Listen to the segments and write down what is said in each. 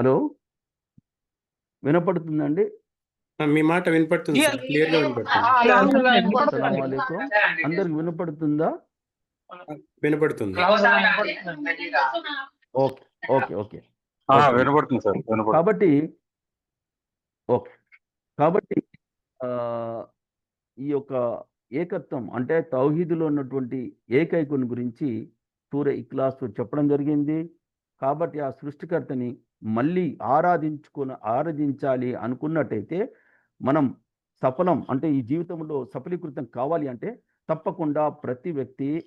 Hello? వినపడుతుందండి? మీ మాట వినపడుతుంది సార్ క్లియర్గా వినపడుతుంది. అందరికి వినపడుతుందా? వినపడుతుంది. Okay okay okay. వినపడుతుంది సార్ కాబట్టి ఓకే. కాబట్టి ఆ, ఈ యొక్క ఏకత్వం అంటే తౌహీదులో ఉన్నటువంటి ఏకైకుని గురించి సూర్య ఇక్లాస్ చెప్పడం జరిగింది. కాబట్టి ఆ సృష్టికర్తని మళ్ళీ ఆరాధించుకుని ఆరాధించాలి అనుకున్నట్టయితే మనం సఫలం అంటే ఈ జీవితంలో సఫలీకృతం కావాలి అంటే తప్పకుండా ప్రతి వ్యక్తి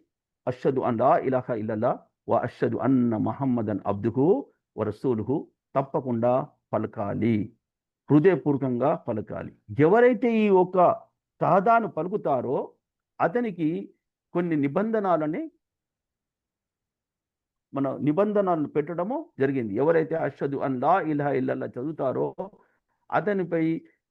అషదు అల్లా ఇలాహ ఇల్లల్లా వా అషదు అన్న మహమ్మదన్ అబ్దుహు వరసూలుహు తప్పకుండా పలకాలి. హృదయపూర్వకంగా పలకాలి. ఎవరైతే ఈ ఒక సహదాను పలుకుతారో అతనికి కొన్ని నిబంధనలని మన నిబంధనలు పెట్టడము జరిగింది. ఎవరైతే అషదు అల్లా ఇల్హా ఇల్లల్లా చదువుతారో అతనిపై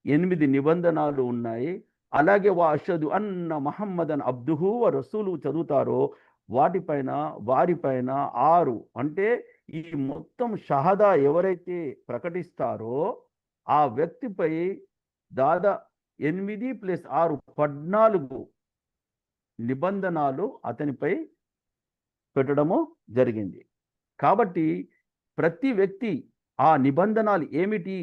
ఎనిమిది నిబంధనలు ఉన్నాయి. అలాగే వా అషదు అన్న మహమ్మదన్ అబ్దుహు రసూలు చదువుతారో వాటిపైన వారిపైన ఆరు. అంటే ఈ మొత్తం షహదా ఎవరైతే ప్రకటిస్తారో ఆ వ్యక్తిపై దాదా ఎనిమిది ప్లస్ ఆరు పద్నాలుగు నిబంధనలు అతనిపై పెట్టడము జరిగింది. కాబట్టి ప్రతి వ్యక్తి ఆ నిబంధనలు ఏమిటి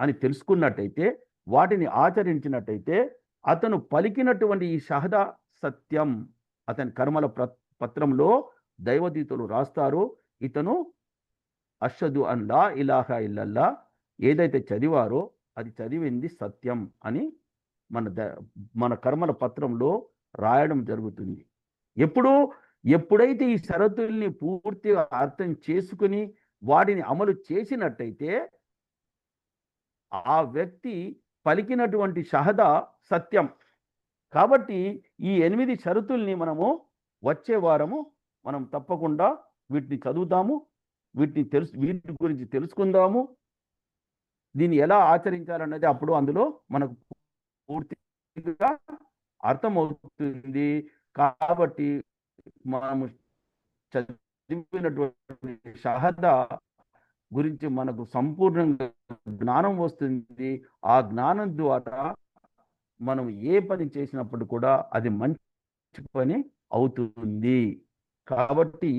అని తెలుసుకున్నట్టయితే వాటిని ఆచరించినట్టయితే అతను పలికినటువంటి ఈ షహదా సత్యం అతని కర్మల ప్ర పత్రంలో దైవదీతులు రాస్తారు. ఇతను అషదు అల్లా ఇలాహా ఇల్లల్లా ఏదైతే చదివారో అది చదివింది సత్యం అని మన ద మన కర్మల పత్రంలో రాయడం జరుగుతుంది. ఎప్పుడు ఎప్పుడైతే ఈ షరతుల్ని పూర్తిగా అర్థం చేసుకుని వాటిని అమలు చేసినట్టయితే ఆ వ్యక్తి పలికినటువంటి షహద సత్యం. కాబట్టి ఈ ఎనిమిది షరతుల్ని మనము వచ్చే వారము మనం తప్పకుండా వీటిని చదువుతాము వీటిని తెలుసు వీటి గురించి తెలుసుకుందాము. దీన్ని ఎలా ఆచరించాలన్నది అప్పుడు అందులో మనకు పూర్తిగా అర్థమవుతుంది. కాబట్టి మనము చదివినటువంటి షహద గురించి మనకు సంపూర్ణంగా జ్ఞానం వస్తుంది. ఆ జ్ఞానం ద్వారా మనం ఏ పని చేసినప్పుడు కూడా అది మంచి పని అవుతుంది. కాబట్టి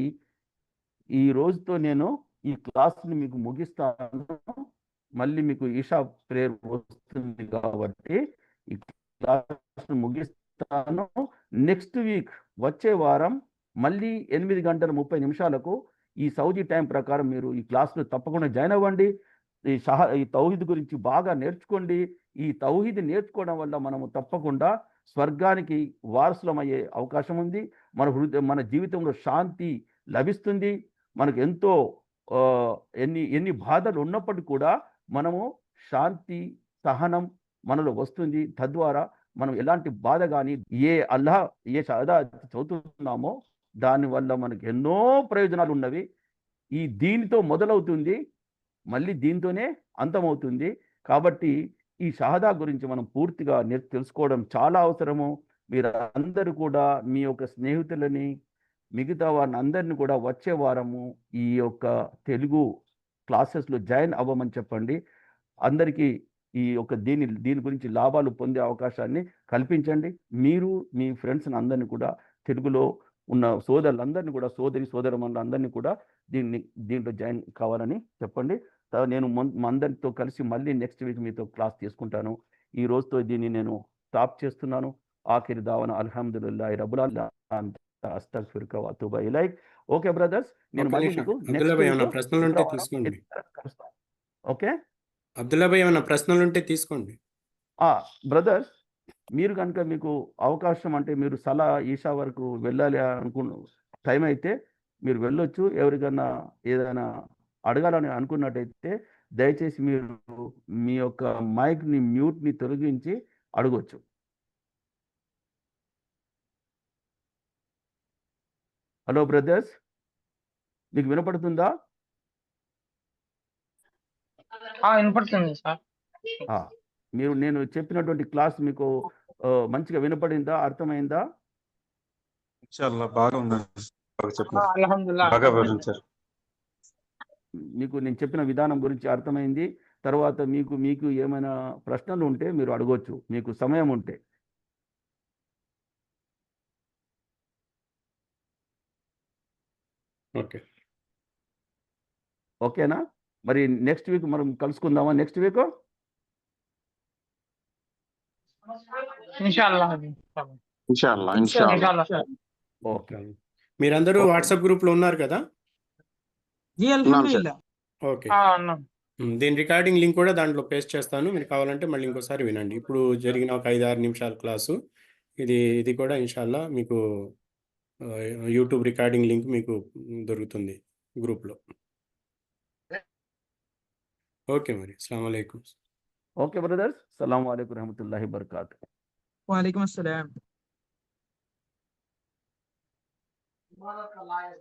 ఈ రోజుతో నేను ఈ క్లాస్ని మీకు ముగిస్తాను. మళ్ళీ మీకు ఈషా ప్రేయర్ వస్తుంది కాబట్టి ఈ క్లాస్ ముగిస్తాను. నెక్స్ట్ వీక్ వచ్చే వారం మళ్ళీ ఎనిమిది గంటల ముప్పై నిమిషాలకు ఈ సౌదీ టైం ప్రకారం మీరు ఈ క్లాస్లో తప్పకుండా జాయిన్ అవ్వండి. ఈ సహ ఈ తౌహీద్ గురించి బాగా నేర్చుకోండి. ఈ తౌహీద్ నేర్చుకోవడం వల్ల మనము తప్పకుండా స్వర్గానికి వారసులం అయ్యే అవకాశం ఉంది. మన హృదయ మన జీవితంలో శాంతి లభిస్తుంది. మనకు ఎంతో ఎన్ని ఎన్ని బాధలు ఉన్నప్పటికీ కూడా మనము శాంతి సహనం మనలో వస్తుంది. తద్వారా మనం ఎలాంటి బాధ కానీ ఏ అల్లా ఏ షహదా చదువుతున్నామో దానివల్ల మనకు ఎన్నో ప్రయోజనాలు ఉన్నవి. ఈ దీనితో మొదలవుతుంది. మళ్ళీ దీంతోనే అంతమవుతుంది. కాబట్టి ఈ షహదా గురించి మనం పూర్తిగా నేర్ తెలుసుకోవడం చాలా అవసరము. మీరు అందరూ కూడా మీ యొక్క స్నేహితులని మిగతా వారిని అందరిని కూడా వచ్చే వారము ఈ యొక్క తెలుగు క్లాసెస్లో జాయిన్ అవ్వమని చెప్పండి. అందరికీ ఈ యొక్క దీని దీని గురించి లాభాలు పొందే అవకాశాన్ని కల్పించండి. మీరు మీ ఫ్రెండ్స్ని అందరినీ కూడా తెలుగులో ఉన్న సోదరులందరినీ కూడా సోదరి సోదరమణులందరినీ కూడా దీన్ని దీంట్లో జాయిన్ కావాలని చెప్పండి. నేను అందరితో కలిసి మళ్ళీ నెక్స్ట్ వీక్ మీతో క్లాస్ తీసుకుంటాను. ఈ రోజుతో దీన్ని నేను స్టాప్ చేస్తున్నాను. ఆఖరి దావన అల్హమ్దుల్లా రబుల్ అస్తగ్ఫిరుక వతుబా ఇలైక్. ఓకే బ్రదర్స్ నేను మళ్ళీ. ఓకే? అబ్దుల్లాభాయ్ ఏమైనా ప్రశ్నలు ఉంటే తీసుకోండి. బ్రదర్స్ మీరు కనుక మీకు అవకాశం అంటే మీరు సలా ఈషా వరకు వెళ్ళాలి అనుకున్న టైం అయితే మీరు వెళ్ళొచ్చు. ఎవరికన్నా ఏదైనా అడగాలని అనుకున్నట్టయితే దయచేసి మీరు మీ యొక్క మైక్ని మ్యూట్ని తొలగించి అడగొచ్చు. హలో బ్రదర్స్ మీకు వినపడుతుందా? వినపడుతుంది సార్. ఆ, మీరు నేను చెప్పినటువంటి క్లాస్ మీకు మంచిగా వినపడిందా? అర్థమైందా? బాగా మీకు నేను చెప్పిన విధానం గురించి అర్థమైంది. తర్వాత మీకు మీకు ఏమైనా ప్రశ్నలు ఉంటే మీరు అడగొచ్చు. మీకు సమయం ఉంటే. ఓకే. ఓకేనా? మరి నెక్స్ట్ వీక్ మనం కలుసుకుందామా? నెక్స్ట్ వీక్ మీరందరూ వాట్సాప్ గ్రూప్లో ఉన్నారు కదా? ఓకే. దీని రికార్డింగ్ లింక్ కూడా దాంట్లో పేస్ట్ చేస్తాను. మీరు కావాలంటే మళ్ళీ ఇంకోసారి వినండి. ఇప్పుడు జరిగిన ఒక ఐదు ఆరు నిమిషాల క్లాసు. ఇది ఇది కూడా ఇన్షాల్లా మీకు యూట్యూబ్ రికార్డింగ్ లింక్ మీకు దొరుకుతుంది గ్రూప్లో. ఓకే మరి అస్సలం అయికం ఓకే బ్రదర్స్ సలాం వాలేకుమ్ రహమతుల్లాహి బర్కాతు वालेकुम अस्सलाम